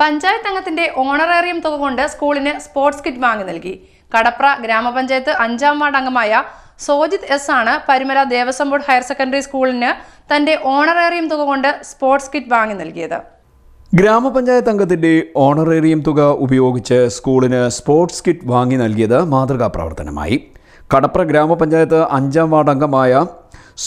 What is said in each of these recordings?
Panchayat അംഗത്തിന്റെ honorarium തുക കൊണ്ട് സ്കൂളിന് സ്പോർട്സ് കിറ്റ് വാങ്ങി നൽകി. കടപ്ര ഗ്രാമപഞ്ചായത്ത് അഞ്ചാം വാർഡ് അംഗമായ സോജിത് എസ് ആണ് Parumala Devaswom board higher secondary സ്കൂളിന് തന്റെ ഓണറേറിയം തുക കൊണ്ട് സ്പോർട്സ് കിറ്റ് വാങ്ങി നൽകിയത്. ഗ്രാമപഞ്ചായത്ത് അംഗത്തിന്റെ ഓണറേറിയം തുക ഉപയോഗിച്ച് സ്കൂളിന് സ്പോർട്സ് കിറ്റ് വാങ്ങി നൽകിയത് മാതൃകാ പ്രവർത്തനമായി. കടപ്ര ഗ്രാമപഞ്ചായത്ത് അഞ്ചാം വാർഡ് അംഗമായ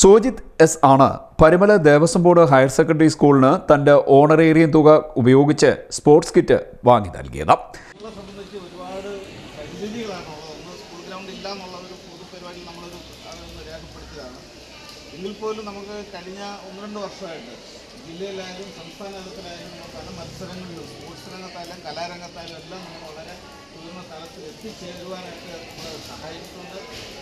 സോജിത് എസ് ആണ്. Parumala Devaswom board higher secondary സ്കൂളിന് തന്റെ ഓണറേറിയം തുക ഉപയോഗിച്ച് സ്പോർട്സ് കിറ്റ് വാങ്ങി നൽകിയത്. എങ്കിൽ പോലും നമുക്ക് കഴിഞ്ഞ ഒന്ന് രണ്ട് വർഷമായിട്ട് ജില്ലയിലായാലും സംസ്ഥാന തലത്തിലായാലും പല മത്സരങ്ങളിലും സ്പോർട്സ് രംഗത്തായാലും കലാരംഗത്തായാലും എല്ലാം നമ്മൾ വളരെ ഉയർന്ന തലത്തിൽ എത്തിച്ചേരുവാനായിട്ട് നമ്മൾ സഹായിച്ചിട്ടുണ്ട്.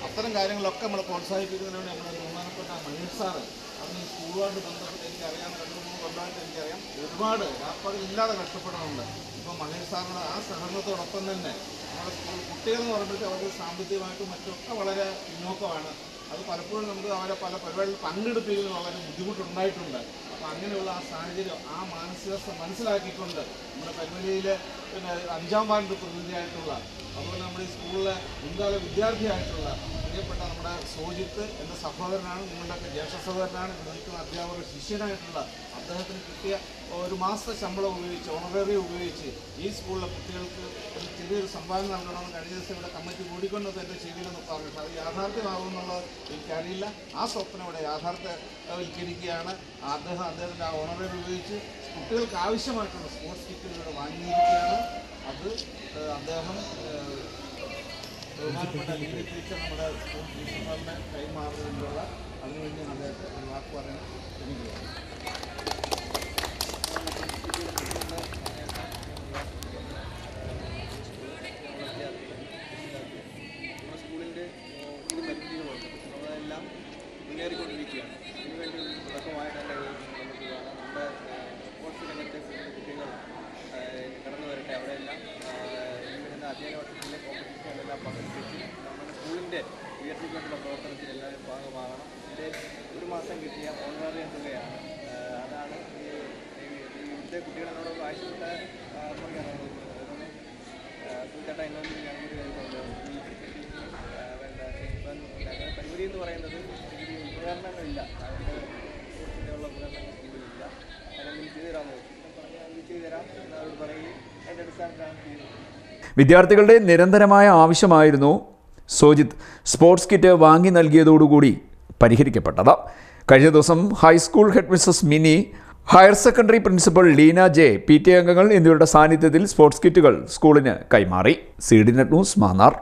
അത്തരം കാര്യങ്ങളൊക്കെ നമ്മൾ പ്രോത്സാഹിപ്പിക്കുന്നതിന് വേണ്ടി നമ്മുടെ ബഹുമാനപ്പെട്ട മണീഷ് സാറ് അന്ന് ഈ സ്കൂളുമായിട്ട് ബന്ധപ്പെട്ട് എനിക്കറിയാം രണ്ട് മൂന്ന് കൊല്ലമായിട്ട് എനിക്കറിയാം. ഒരുപാട് രാപ്പകലില്ലാതെ കഷ്ടപ്പെടുന്നുണ്ട് ഇപ്പോൾ മഹേഷ് സാറിന്റെ ആ സഹകരണത്തോടൊപ്പം തന്നെ നമ്മുടെ സ്കൂൾ കുട്ടികൾ എന്ന് പറയുമ്പോഴത്തേക്ക് അവർക്ക് സാമ്പത്തികമായിട്ടും മറ്റൊക്കെ വളരെ പിന്നോക്കമാണ്. അത് പലപ്പോഴും നമുക്ക് അവരെ പല പരിപാടിയിൽ പങ്കെടുപ്പിക്കുന്ന വളരെ ബുദ്ധിമുട്ടുണ്ടായിട്ടുണ്ട്. അപ്പോൾ അങ്ങനെയുള്ള ആ സാഹചര്യം ആ മാനസികാവസ്ഥ മനസ്സിലാക്കിക്കൊണ്ട് നമ്മുടെ പരിമലയിലെ പിന്നെ അഞ്ചാം വാർഡ് പ്രതിനിധിയായിട്ടുള്ള അതുപോലെ നമ്മുടെ ഈ സ്കൂളിലെ മുൻകാല വിദ്യാർത്ഥിയായിട്ടുള്ള പ്രിയപ്പെട്ട നമ്മുടെ സോജിത്ത് എന്റെ സഹോദരനാണ് നിങ്ങളുടെയൊക്കെ ജ്യേഷ്ഠ സഹോദരനാണ് ഇവിടെ നിൽക്കുന്ന അധ്യാപക ശിഷ്യനായിട്ടുള്ള അദ്ദേഹത്തിന് കിട്ടിയ ഒരു മാസത്തെ ശമ്പളം ഉപയോഗിച്ച് ഓണറേറിയം ഉപയോഗിച്ച് ഈ സ്കൂളിലെ കുട്ടികൾക്ക് ചെറിയൊരു സംഭാവന നൽകണമെന്ന് കഴിഞ്ഞ ദിവസം ഇവിടെ കമ്മിറ്റി കൂടിക്കൊണ്ട് തന്നെ ചെയ്തില്ലെന്ന് പറഞ്ഞു അത് യാഥാർത്ഥ്യമാകുമെന്നുള്ളത് എനിക്കറിയില്ല ആ സ്വപ്നം ഇവിടെ യാഥാർത്ഥ്യവൽക്കരിക്കുകയാണ്. അദ്ദേഹം അദ്ദേഹത്തിന്റെ ആ ഓണററി ഉപയോഗിച്ച് കുട്ടികൾക്ക് ആവശ്യമായിട്ടുള്ള സ്പോർട്സ് കിറ്റുകൾ ഇവിടെ വാങ്ങിയിരിക്കുകയാണ്. അത് അദ്ദേഹം ബഹുമാനപ്പെട്ട ലീഡി ടീച്ചർ നമ്മുടെ സ്കൂൾ ടീച്ചർമാരുടെ കൈമാറുന്നതിനുള്ള അതിനുവേണ്ടി അദ്ദേഹത്തെ വാക്ക് പറയാൻ ശ്രമിക്കുകയാണ് നമ്മുടെ സ്കൂളിന്റെ ഇത് പരിമിതികളുണ്ട് അതെല്ലാം മുന്നേറിക്കൊണ്ടിരിക്കുകയാണ് അതിനുവേണ്ടി ഒരു തുടക്കമായിട്ട് തന്നെ നമുക്ക് കാണാം നമ്മുടെ സ്പോർട്സ് രംഗത്തെ കൂടുതൽ കുട്ടികൾ ആ, കടന്നു വരട്ടെ അവിടെയെല്ലാം ആ, ഈ വരുന്ന കോമ്പറ്റീഷനിലെല്ലാം പങ്കെടുപ്പിച്ച് നമ്മുടെ സ്കൂളിന്റെ ഉയർത്തിക്കൊണ്ടുള്ള പ്രവർത്തനത്തിൽ എല്ലാവരും ഭാഗമാകണം. ഇതിന്റെ ഒരു മാസം കിട്ടിയ ഓണറേറിയം തുകയാണ്. അതാണ് ഈ ഇവിടുത്തെ കുട്ടികളോട് ആവശ്യപ്പെട്ട ആ, എന്നൊന്നും ഞങ്ങളുടെ പരിപാടി എന്ന് പറയുന്നത് ഈ ഉപകരണങ്ങളില്ല ഉള്ള ഉപകരണങ്ങൾ സ്കൂളിലില്ല അതെങ്കിലും ചെയ്തു തരാമെന്ന് ചോദിച്ചു ഞാൻ ചെയ്തു തരാം. എന്ന് പറയും അതിന്റെ അടിസ്ഥാനത്തിലാണ് ചെയ്തത് വിദ്യാർത്ഥികളുടെ നിരന്തരമായ ആവശ്യമായിരുന്നു സോജിത്ത് സ്പോർട്സ് കിറ്റ് വാങ്ങി നൽകിയതോടുകൂടി പരിഹരിക്കപ്പെട്ടത്. കഴിഞ്ഞ ദിവസം high school head Mrs Mini higher secondary principal Leena J P T അംഗങ്ങൾ എന്നിവരുടെ സാന്നിധ്യത്തിൽ സ്പോർട്സ് കിറ്റുകൾ സ്കൂളിന് കൈമാറി. C D net news Mannar.